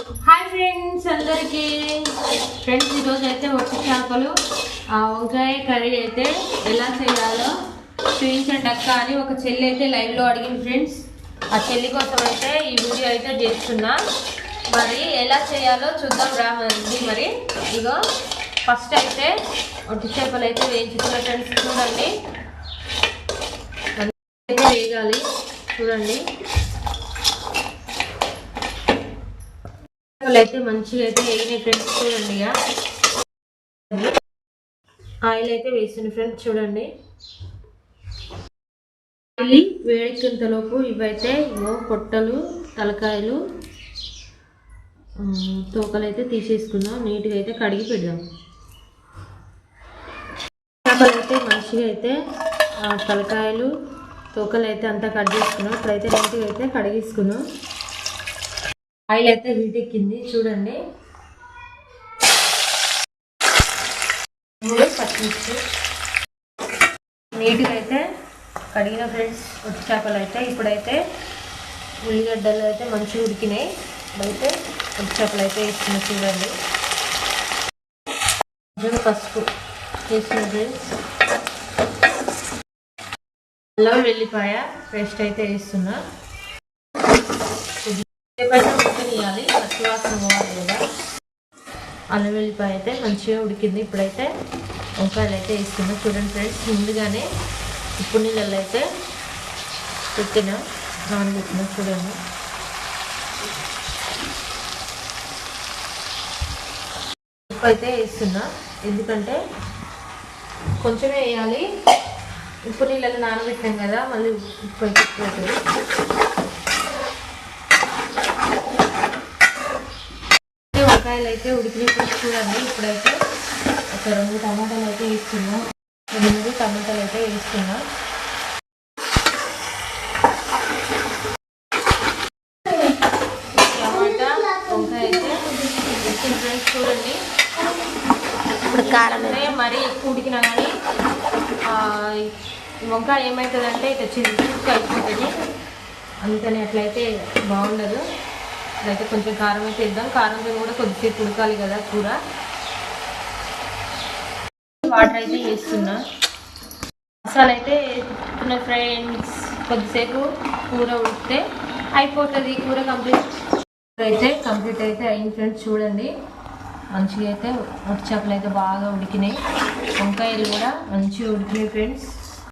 Hi friends అందరికీ. Friends ఈరోజు అయితే ఒట్టి చేపలు ఆ వంకాయ కర్రీ అయితే ఎలా చేయాలో చూపించండి అక్క అని ఒక చెల్లి అయితే లైవ్లో అడిగింది ఫ్రెండ్స్. ఆ చెల్లి కోసం అయితే ఈ వీడియో అయితే చేస్తున్నా. మరి ఎలా చేయాలో చూద్దాం రా మరి. మరి ఇగో ఫస్ట్ అయితే ఒట్టి చేపలు అయితే వేయించుకున్న ఫ్రెండ్స్ చూడండి. అయితే వేయాలి. చూడండి. అయితే మంచిగా అయితే వేగినాయి ఫ్రెండ్స్ చూడండి ఇక ఆయిల్ అయితే వేసింది ఫ్రెండ్స్ చూడండి. ఆయిల్ వేడెక్కేంతలోపు ఇవైతే ఇవో పొట్టలు తలకాయలు తోకలు అయితే తీసేసుకుందాం. నీట్గా అయితే కడిగి పెడదాం. చేపలు అయితే మంచిగా అయితే తలకాయలు తోకలు అయితే అంతా కట్ చేసుకున్నాం. ఇప్పుడైతే నీట్గా అయితే కడిగేసుకున్నాం. ఆయిల్ అయితే హీట్ ఎక్కింది. చూడండి. మూడు పచ్చిమిర్చి. నీట్గా అయితే కడిగిన ఫ్రెండ్స్ ఒట్టి చేపలు అయితే ఇప్పుడైతే ఉల్లిగడ్డలు అయితే మంచిగా ఉడికినాయి. అయితే ఒట్టి చేపలు అయితే వేస్తున్నాయి చూడండి. పసుపు వేసిన ఫ్రెండ్స్. అల్లం వెల్లిపాయ పేస్ట్ అయితే వేస్తున్నా. ఎప్పుడైతే ఉడకనియాలి పచ్చివాసన పోవాలి కదా. అల్లం వెల్లిపాయ అయితే మంచిగా ఉడికింది. ఇప్పుడైతే వంకాయలు అయితే వేస్తున్నా. చూడండి ఫ్రెండ్స్ ముందుగానే ఉప్పు నీళ్ళల్లో అయితే పెట్టిన నానబెట్టిన చూడండి. ఉప్పు అయితే వేస్తున్నా. ఎందుకంటే కొంచెమే వేయాలి. ఉప్పు నీళ్ళలో నానబెట్టాం కదా మళ్ళీ ఉప్పు అయితే ఎక్కువ అవుతుంది. ఈ వంకాయలు అయితే ఉడికినప్పుడు చూడండి. ఇప్పుడైతే ఒక రెండు టమాటాలు అయితే వేస్తున్నా. రెండు టమాటాలు అయితే వేస్తున్నా. టమాటా వంకాయ అయితే ఫ్రెండ్స్ చూడండి. ఇప్పుడు కారం మరీ ఎక్కువ ఉడికినా కానీ వంకాయ ఏమవుతుందంటే ఇట్లా చిరుకు అయిపోతుంది అందుకని అట్లయితే బాగుండదు. ఇదైతే కొంచెం కారం అయితే ఇద్దాం కారంతో కూడా కొద్దిసేపు ఉడకాలి కదా కూర. వాటర్ అయితే వేస్తున్నా. మసాలా అయితే వేస్తున్న ఫ్రెండ్స్. కొద్దిసేపు కూర ఉడితే అయిపోతుంది. కూర కంప్లీట్ అయితే కంప్లీట్ అయితే అయింది ఫ్రెండ్స్. చూడండి. మంచిగా అయితే ఉడిచేపలు అయితే బాగా ఉడికినాయి. వంకాయలు కూడా మంచిగా ఉడికినాయి ఫ్రెండ్స్.